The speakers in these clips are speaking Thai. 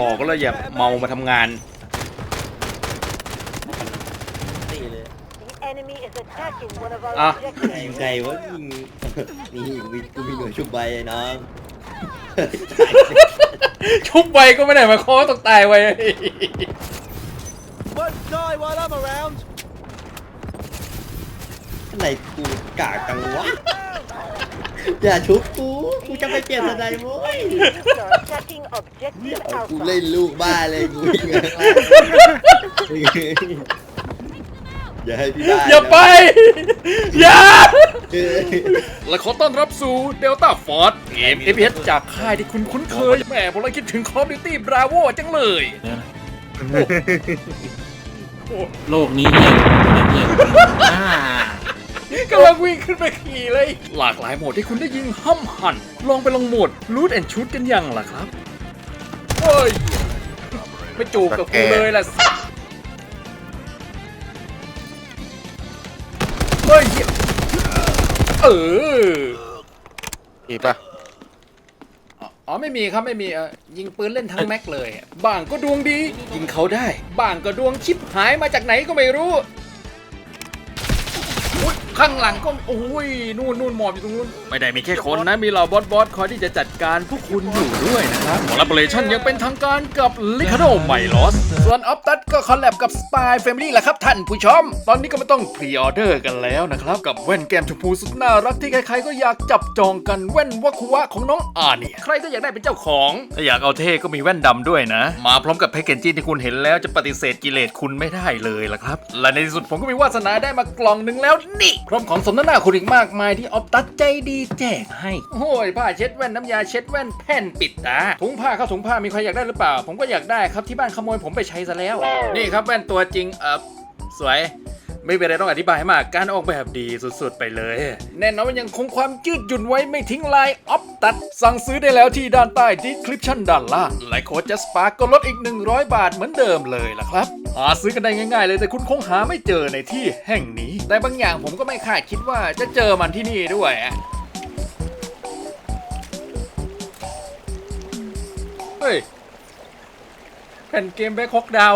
บอกแล้วอย่าเมามาทำงาน ตีเลย The enemy is attacking one of our Ah. ยิง objectives. ไกลวะยิงนี่กูมีกูมีหน่วยชุบใบไอ้น้องชุบไปก็ไม่ได้หมายความว่าต้องตายไว้ Won't die while I'm around. อะไรกูกากจังวะ อย่าชุบกู กูจะไปเปลี่ยนสไนโว้ย Enemies are attacking objective เอากู Alpha. เล่นลูกบ้าเลยกูวิ่งข้างล่างอย่าให้พี่ได้อย่าไป อย่า เออและขอต้อนรับสู่เดลต้าฟอร์ดเกม FPS จากค่ายที่คุณคุ้นเคยแหม่ผมเลยคิดถึง Call of Duty Bravo จังเลยเดี๋ยวนะโอ้โลกนี้เงียบเงียบอ่า กำลังวิ่งขึ้นไปขี่เลย หลากหลายโหมดที่คุณได้ยิงห้ำหั่นลองไปลองโหมด Loot and Shoot กันยังล่ะครับเฮ้ยไม่จูบกับกูเลยล่ะเฮ้ยเออมีปะอ๋อไม่มีครับไม่มีเอ่อยิงปืนเล่นทั้งแม็กเลยอะบ้างก็ดวงดี ยิงเขาได้ บ้างก็ดวงชิปหายมาจากไหนก็ไม่รู้อุ๊ย ข้างหลังก็โอ้ยนู่นนู่นหมอบอยู่ตรงนู้นไม่ได้มีแค่คนนะ มีเหล่าบอสบอสคอยที่จะจัดการพวกคุณอยู่ด้วยนะครับคอลลาบอร์เรชันยังเป็นทางการกับลิคาโดไมลอสส่วนออฟตัดก็คอลแลบกับ Spy Family แหละครับท่านผู้ชม ตอนนี้ก็ไม่ต้องพรีออเดอร์กันแล้วนะครับกับแว่นแก้มชมพูสุดน่ารักที่ใครๆก็อยากจับจองกันแว่นวัคุวะของน้องอาเนี่ยใครก็อยากได้เป็นเจ้าของถ้าอยากเอาเท่ก็มีแว่นดำด้วยนะ มาพร้อมกับแพคเกจจิ้งที่คุณเห็นแล้วจะปฏิเสธกิเลสคุณไม่ได้เลยล่ะครับและในที่สุดผมก็มีวาสนาได้มากล่องหนึ่งแล้วนี่พร้อมของสมนาหน้าคุณอีกมากมายที่ออฟตัดใจดีแจกให้โอ้ยผ้าเช็ดแว่นน้ำยาเช็ดแว่นแผ่นปิดตาถุงผ้าเข้าถุงผ้ามีใครอยากได้หรือเปล่า ผมก็อยากได้ครับที่บ้านขโมยผมไปใช้ซะแล้ว นี่ครับแว่นตัวจริงเออสวย ไม่เป็นไรต้องอธิบายให้มาก การออกแบบดีสุดๆไปเลย แน่นอนว่ายังคงความยืดหยุ่นไว้ไม่ทิ้งลายออฟตัด สั่งซื้อได้แล้วที่ด้านใต้ดีคลิปชั่นด้านล่าง และโค้ดจัสปาก็ลดอีก 100 บาทเหมือนเดิมเลยล่ะครับ หาซื้อกันได้ง่ายๆเลยแต่คุณคงหาไม่เจอในที่แห่งนี้ แต่บางอย่างผมก็ไม่คาดคิดว่าจะเจอมันที่นี่ด้วยเฮ้ยแผ่นเกมแบ็คฮอกดาว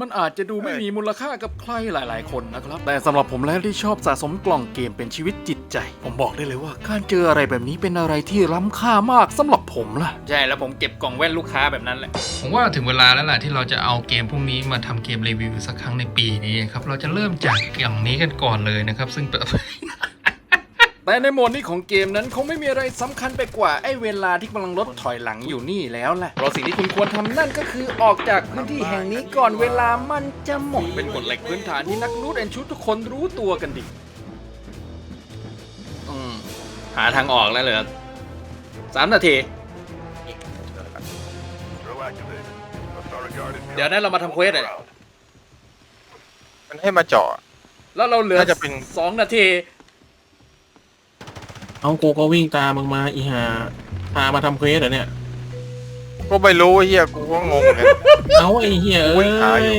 มันอาจจะดูไม่มีมูลค่ากับใครหลาย ๆ คนนะครับ แต่สำหรับผมแล้วที่ชอบสะสมกล่องเกมเป็นชีวิตจิตใจ ผมบอกได้เลยว่า การเจออะไรแบบนี้เป็นอะไรที่ล้ำค่ามากสำหรับผมล่ะ ใช่แล้วผมเก็บกล่องแว่นลูกค้าแบบนั้นแหละ ผมว่าถึงเวลาแล้วล่ะที่เราจะเอาเกมพวกนี้มาทำเกมรีวิวสักครั้งในปีนี้ครับ เราจะเริ่มจากอย่างนี้กันก่อนเลยนะครับ ซึ่งเป็น แต่ในโหมดนี้ของเกมนั้นคงไม่มีอะไรสำคัญไปกว่าไอ้เวลาที่กำลังลดถอยหลังอยู่นี่แล้วแหละเพราะสิ่งที่คุณควรทำนั่นก็คือออกจากพื้นที่แห่งนี้ก่อนเวลามันจะหมดเป็นกฎเหล็กพื้นฐานที่นักรูดแอนชุดทุกคนรู้ตัวกันดีอืมหาทางออกแล้วเหรอสามนาที เดี๋ยวนั้นเรามาทำเควสเลยมันให้มาเจาะแล้วเราเหลือน่าจะเป็นสองนาที เอากูก็วิ่งตามมึงมาอีหาพามาทำเควสเหรอเนี่ย ก็ไม่รู้ไอ้เฮียกูก็งงเหมือนกัน เอาไอ้เหี้ยวิ่เอ้งหาอยู่ย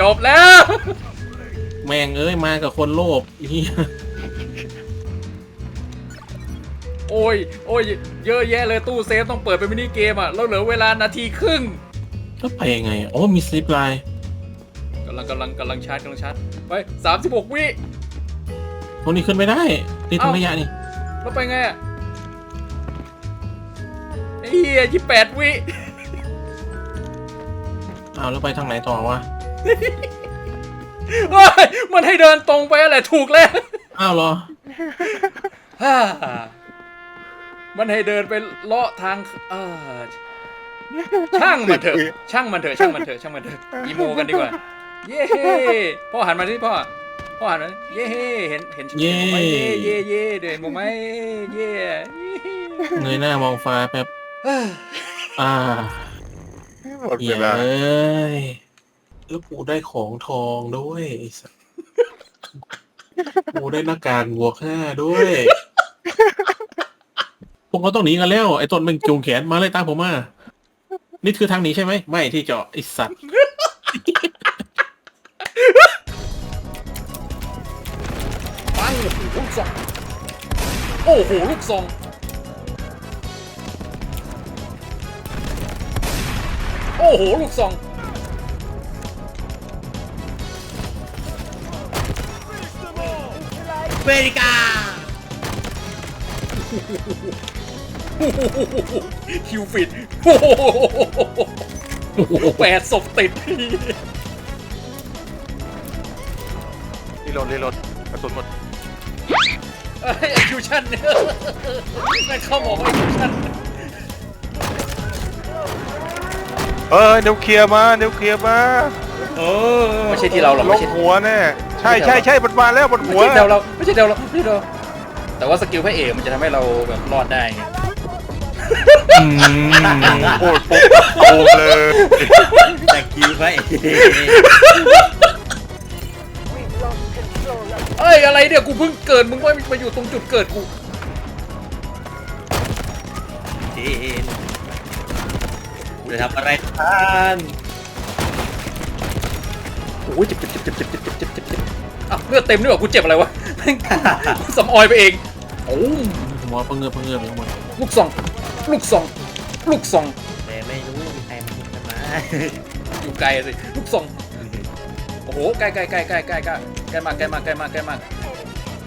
จบแล้ว แม่งเอ้ยมากับคนโลภไอ้เหี้ยโอ้ย โอ้ย เยอะแยะเลยตู้เซฟต้องเปิดเป็นมินิเกมอะ แล้วเหลือเวลานาทีครึ่งก็ไปยังไงอะโอ้มีสลิปไลน์กำลังกำลังกำลังชาร์จกำลังชาร์จไปสามสิบหกวิ พวกนี้ขึ้นไม่ได้ติดทางระยะนี่ แล้วไปไงอะไอ้เหี้ยยี่แปดวิ เอาแล้วไปทางไหนต่อวะเฮ้ยมันให้เดินตรงไปอะไรถูกแล้วอ้าวเหรอ ฮ่ามันให้เดินไปเลาะทางเออช่างมันเถอะ ช่างมันเถอะ ช่างมันเถอะ ช่างมันเถอะอีโมกันดีกว่า เย้พ่อหันมาที่พ่อ พ่อหันมาเย้เห็นเห็นเย้เห็นมุมไหมเย้เย้เย้เดินมุมไหมเย้เงยหน้ามองฟ้าแป๊บเฮ้ยอ่าหมดเหี้เวยลาเอ้ยแล้วกูได้ของทองด้วยไอ้สัสกูได้หน้ากากบวกห้าด้วยพวกเขาต้องหนีกันแล้ว ไอ้ต้นมันจูงแขนมาเลยตามผมมา นี่คือทางหนีใช่ไหม ไม่ที่เจาะไอ้สัตว์ โอ้โห ลูกซองโอ้โห ลูกซองอเมริกา คิวฟิตโอ้โหแปดศพติดรีโหลดรีโหลดกระสุนหมดไอ้ย คิวชั่นเนี่ยแม่งเข้าบอกว่าคิวชั่นเออเดี๋ยวเคลียร์มาเดี๋ยวเคลียร์มาโอ้ไม่ใช่ที่เราหรอกลไม่งใช่หัวแน่ใช่ใช่ใช่บนมาแล้วบนไม่หัวใช่แถวเราไม่ใช่แถวเราไม่ใช่แถวเราแต่ว่าสกิลพระเอกมันจะทำให้เราแบบรอดได้ไงโคตรปุ๊บโอ้เลยแต่กี้ไป ยอะไรเนี่ยกูเพิ่งเกิดมึงว่ามาอยู่ตรงจุดเกิดกูจีนจะทำอะไรท่านโอ้ยเจ็บเจ็บเจ็บเจ็บเจ็บเจ็บเจ็บเจ็บเจ็บเจ็บอะเลือดเต็มด้วยเหรอกูเจ็บอะไรวะแม่งกูสำออยไปเองโอ้มหัวเพิ่งเงือบเพิ่งเงือบอยู่ข้างบนลูกซองลูกซองลูกซองแต่ไม่รู้มีใครมายิงกันมาอยู่ไกลสิลูกซองโอ้โหใกล้ใกล้ใกล้ใกล้ใกล้ ใกล้ใกล้มากใกล้มากใกล้มากใกล้มาก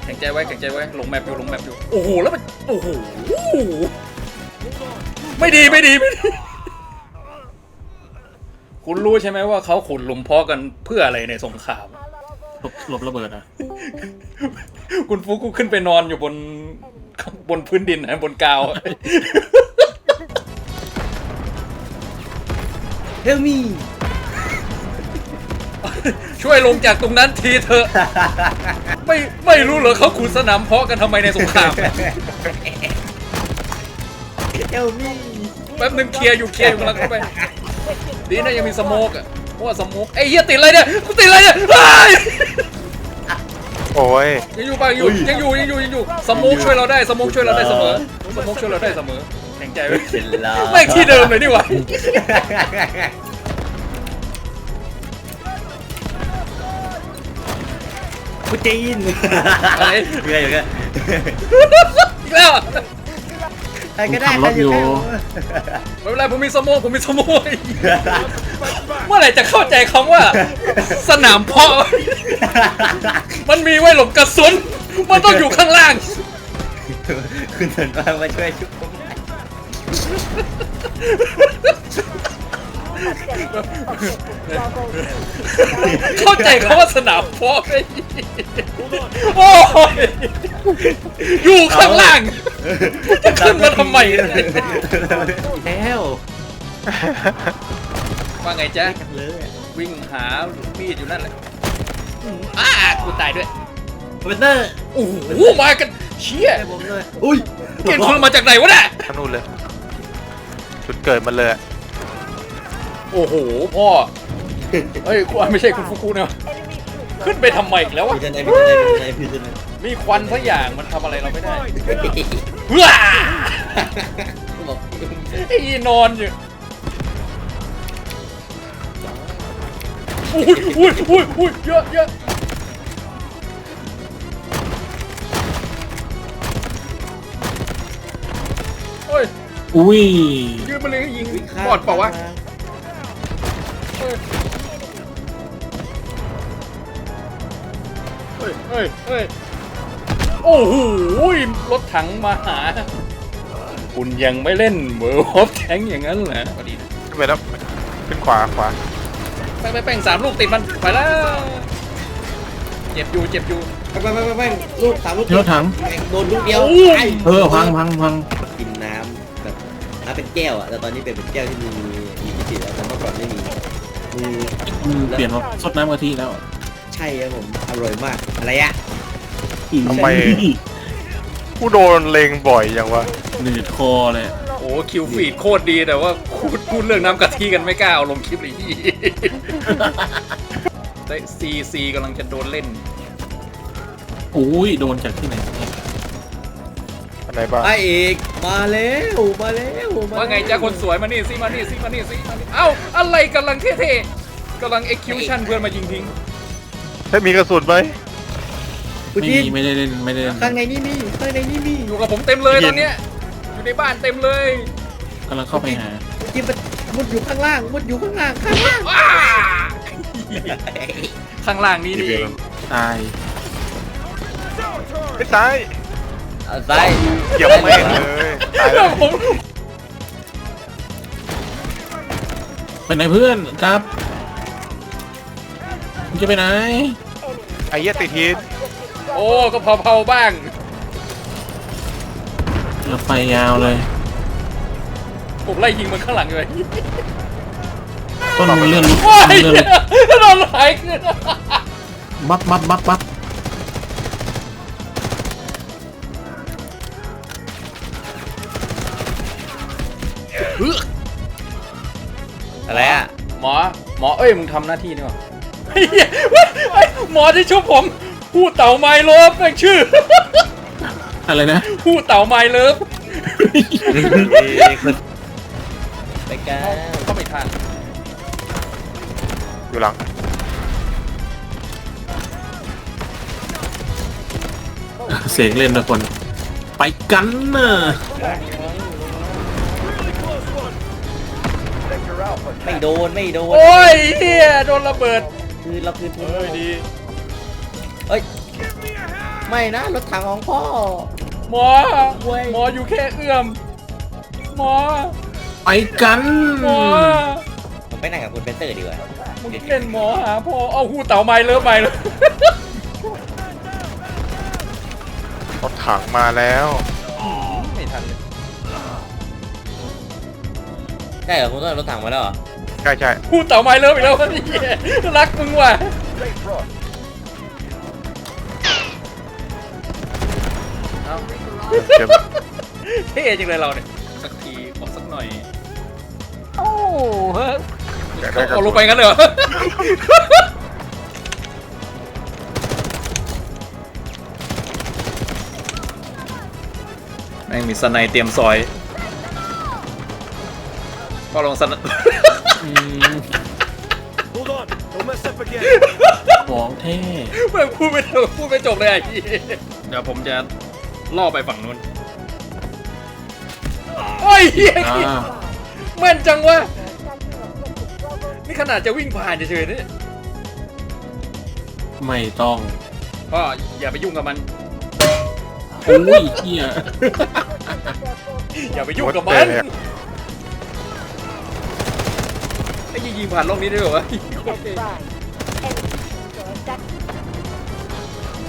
แข็งใจไว้แข็งใจไว้ลงแมปอยู่ลงแมปอยู่โอ้โหแล้วมันโอ้โหไม่ดีไม่ดีไม่ดีคุณรู้ใช่ไหมว่าเขาขุดหลุมเพาะกันเพื่ออะไรในสงครามหลบหลบระเบิดอะ คุณฟุกกูขึ้นไปนอนอยู่บนบนพื้นดินนะบนกาวเฮลมี ช่วยลงจากตรงนั้นทีเถอะ ไม่ไม่รู้เหรอเขาขุดสนามเพาะกันทำไมในสงครามเฮลมีแป๊บนึงเคลียร์อยู่เคลียร์อยู่กำลังเข้าไป ดีนะยังมีสโมกอะเพราะว่าสโมกไอ้เหี้ยติดอะไรเนี่ยกูติดอะไรเนี่ยเฮ้ยโอ้ยยังอยู่ป่ะยังอยู่ยังอยู่ยังอยู่ยังอยู่สโมกช่วยเราได้สโมกช่วยเราได้เสมอสโมกช่วยเราได้เสมอแข็งใจไว้เสร็จแล้วไม่งที่เดิมเลยนี่หว่า กูจีนอะไรเรื่อยอยู่กันอีกแล้วอะใครก็ได้ใครอยู่ไม่เป็นไรผมมีสโมกผมมีสโมกเมื่อไหร่จะเข้าใจคำว่า สนามเพาะ มันมีไว้หลบกระสุน มันต้องอยู่ข้างล่าง คุณสันว่ามาช่วยชุบผม เข้าใจคำว่าสนามเพาะไหมโอ้ยอยู่ข้างล่าง จะขึ้นมาทำไมเนี่ยแล้วว่าไงจ๊ะจังเลยวิ่งหามีดอยู่นั่นแหละอืมอ้ากูตายด้วยคอมพิวเตอร์โอ้โหมากันเชี่ยให้ผมเลยอุ้ยเก่งคนมาจากไหนวะเนี่ยท่านู่นเลย จุดเกิดมันเลยอะ โอ้โหพ่อเฮ้ยกูไม่ใช่คุณฟุกุนะขึ้นไปทำไมอีกแล้ววะพี่จะไหนพี่จะไหนพี่จะไหนมีควันสักอย่างมันทำอะไรเราไม่ได้ว้าบอกไอ้นอนอยู่อุ้ยอุ้ยอุ้ยอุ้ยเยอะเยอะเฮ้ยอุ้ยยืนมาเลยยิงบอดเปล่าวะ เฮ้ยเฮ้ยเฮ้ยเฮ้ยโอ้โหรถถังมาหา คุณยังไม่เล่นเวอร์ฮอฟแทงอย่างนั้นเหรอพอดีนะขึ้นไปแล้วขึ้นขวาขวาไปไปแป้งสามลูกติดมันไปแล้วเจ็บอยู่เจ็บอยู่ไปไปไปไปลูกสามลูกรถถังโดนลูกเดียวโอ้ไอ้เออพังพังพังกินน้ำแบบน้ำเป็นแก้วอะแต่ตอนนี้เป็นเป็นแก้วที่มีมีมิติแล้วแต่เมื่อก่อนไม่มี อืมอืมเปลี่ยนมาซดน้ำกะทิแล้วใช่ครับผมอร่อยมากอะไรอะทำไมกูโดนเลงบ่อยอย่างวะหนืดคอเลยโอ้คิวฟีดโคตรดีแต่ว่าพูดพูดเรื่องน้ำกะทิกันไม่กล้าเอาลงคลิปเลยพี่ได้ซีซีกำลังจะโดนเล่น อุ้ยโดนจากที่ไหนเนี่ยอัน ไหนบ้างไอเอกมาแล้วมาแล้วมว่าไงจ้าคนสวยมานี่สิมานี่สิมานี่สิมานี่เอ้าอะไรกำลังเท่ๆกำลังเอ็กคิวชั่นเพื่อนมายิงทิ้งให้มีกระสุนไหมคุณไม่จีมีนไม่ได้เล่นไม่ได้เล่นข้างในนี่มีข้างในนี่มีอยู่กับผมเต็มเลยตอนเนี้ยอยู่ในบ้านเต็มเลยกำลังเข้าไปหาคุณจีนมามุดอยู่ข้างล่างมุดอยู่ข้างล่างข้างล่างข้างล่างนี้นี่เองตายไปซ้าย เอาซ้ายเหยียบแม่งเลยตายแล้วผมไปไหนเพื่อนครับมึงจะไปไหน ไอ้เหี้ยติดฮิตโอ้ก็เผาๆบ้างเราไปยาวเลย ผมไล่ยิงมันข้างหลังเลยต้นมันเลื่อนลุกว้ายเลื่อนลุกโดนไหลขึ้นบับบับบับบับ อะไรอะหมอ หมอ เอ้ย มึงทำหน้าที่นี่หว่าเฮ้ยเฮ้ยหมอที่ชุบผม ผู้เต่าไมเลิฟแม่งชื่อ อะไรนะ ผู้เต่าไมเลิฟไปกันก็ไม่ทันอยู่หลังเสกเล่นทุกคน ไปกันนะ ไม่โดนไม่โดนโอ้ยเฮียโดนระเบิดคือเราคือทุนเอ้ยดีเอ้ยไม่นะรถถังของพ่อ หมอเว้ย หมออยู่แค่เอื้อม หมอไปกันหมอผมไปนั่งกับคุณเปนเตอร์ดีกว่ามึงเป็นหมอหาพ่อเอาผู้เต่าไมเลิฟไมเลิฟรถถังมาแล้ว ใช่เหรอคุณต้นรถถังมาแล้วเหรอใช่ใช่ผู้เต่าไมเลิฟอีกแล้วเฮียรักมึงว่ะเอาเดี๋ยวเท่จังเลยเราเนี่ยสักทีขอสักหน่อยโอ้เฮ้ยเดี๋ยวได้กระเอาลสุงนไปงั้นเลยเหรอ แม่งมีสไนเตรียมซอย ก็ลงสไนอืม Hold on. Don't mess up again. ของเท่แม่งพูดไม่ถูกพูดไม่จบเลยไอ้เหี้ยเดี๋ยวผมจะล่อไปฝั่งนู้นโอ้ยเหี้ยอ่าแม่นจังวะนี่ขนาดจะวิ่งผ่านเฉยๆนี่ไม่ต้องก็อย่าไปยุ่งกับมัน โอ้ยเฮียอย่าไปยุ่งกับมันไอ้ยิงยิงผ่านโลกนี้ได้เหรอวะโคตรเท่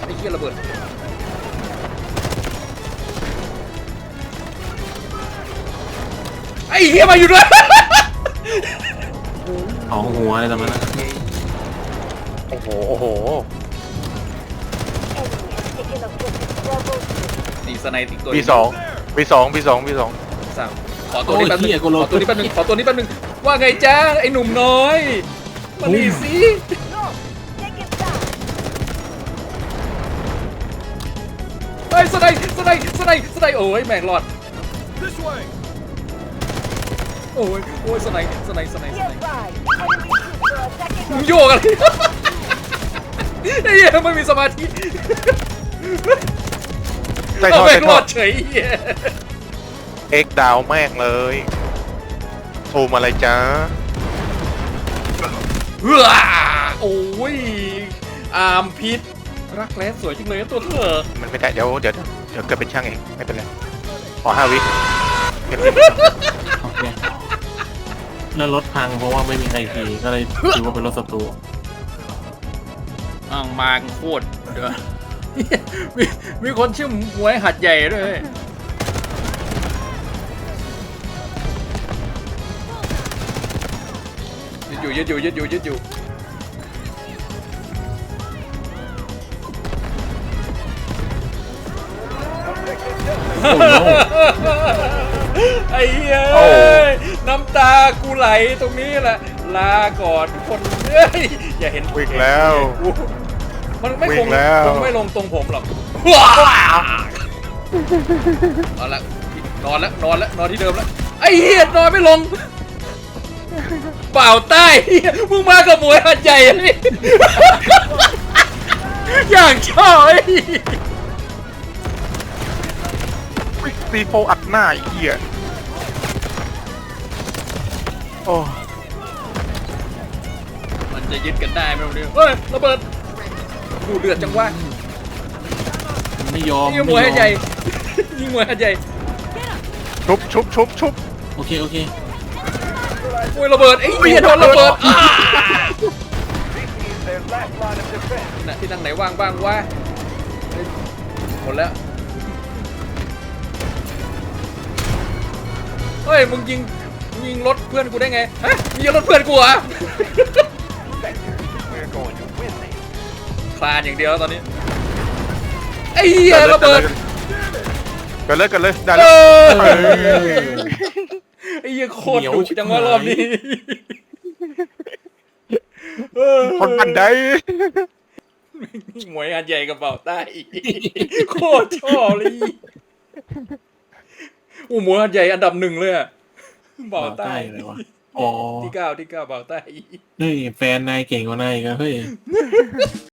ไอ้เหี้ยระเบิดไอ้เหี้ยมาอยู่ด้วยสองหัวอะไรตรงนั้นนะโอ้โห โอ้โหนี่สไนติกตัวปีสองปีสองปีสองปีสอง สามขอตัวนี้แป๊บนึงโอ้ยเหี้ยกูโลขอตัวนี้แป๊บนึงขอตัวนี้แป๊บนึง ว่าไงจ้าไอ้หนุ่มน้อย มานี่สิเฮ้ยสไนสไนสไนสไนโอ้ยแม่งรอด This way. โอ้ยโอ้ยสไนสไนสไนสไน Enemy troops for a second มึงโยกอะไร ไอ้เหี้ยไม่มีสมาธิใต้เอาท่อแม่ใต้งรท่ออดเฉยไอ้เหี้ย เอ็กดาวแม่งเลยโทรมาอะไรจ้าเฮ้อโอ้ยอาร์มพิษรักแร้สวยจริงเลยนะตัวเธอมันไม่ได้เดี๋ยวเดี๋ยวเดี๋ยวเกิดเป็นช่างเองไม่เป็นไรขอห้าวิเก็บโอเคแล้วรถพังเพราะว่าไม่มีใครขี่ก็เลยคิดว่าเป็นรถศัตรูอ่างมางโคตรเดือมีมีคนชื่อหมวยหัดใหญ่ด้วย อยู่ยึดอยู่ยึดอยู่ยึดอยู่โอ้โหไอ้เหี้ยโอ้น้ำตากูไหลตรงนี้แหละ ลาก่อนทุกคนเฮ้ยอย่าเห็นวิ่งแล้ว กูมันไม่ควิ่งงแล้ว คงไม่ลงตรงผมหรอกว้าวเอาละนอนแล้วนอนแล้วนอนที่เดิมแล้วไอ้เหี้ยนอนไม่ลง เปล่าใต้เหี้ยมึงมากับหมวยหัดใหญ่อะนี่ อย่างชอบไอ้เหี้ยวิ่งตีโฟอัดหน้าไอ้เหี้ยโอ้มันจะยึดกันได้ไหมวันนี้เฮ้ยระเบิดกูเดือดจังวะไม่ยอมยิงมวยให้ใหญ่ยิงมวยให้ใหญ่ชุบชุบชุบชุบโอเคโอเค มวยระเบิดไอ้เหี้ยโดนระเบิดอ่า Their last line of defense. น่ะที่ทางไหนว่างบ้างวะเฮ้ยหมดแล้ว เฮ้ย มึงยิงมึงยิงรถเพื่อนกูได้ไง ฮะมึงยิงรถเพื่อนกูเหรอะ We're going to win this. คลานอย่างเดียวแล้วตอนนี้ ไอ้เหี้ยระเบิดเกิดเลยเกิดเลยได้เอแล้วอ ไอ้เหี้ยโคตรดุจังวะรอบนี้เออคนบันไดหมวยอันใหญ่กับเป่าใต้อีกโคตรชอบเลยอู้หมวยอันใหญ่อันดับหนึ่งเลยอะเป่าใต้เลยวะอ๋อที่เก้าที่เก้าเป่าใต้นี่แฟนนายเก่งกว่านายอีกันเฮ้ย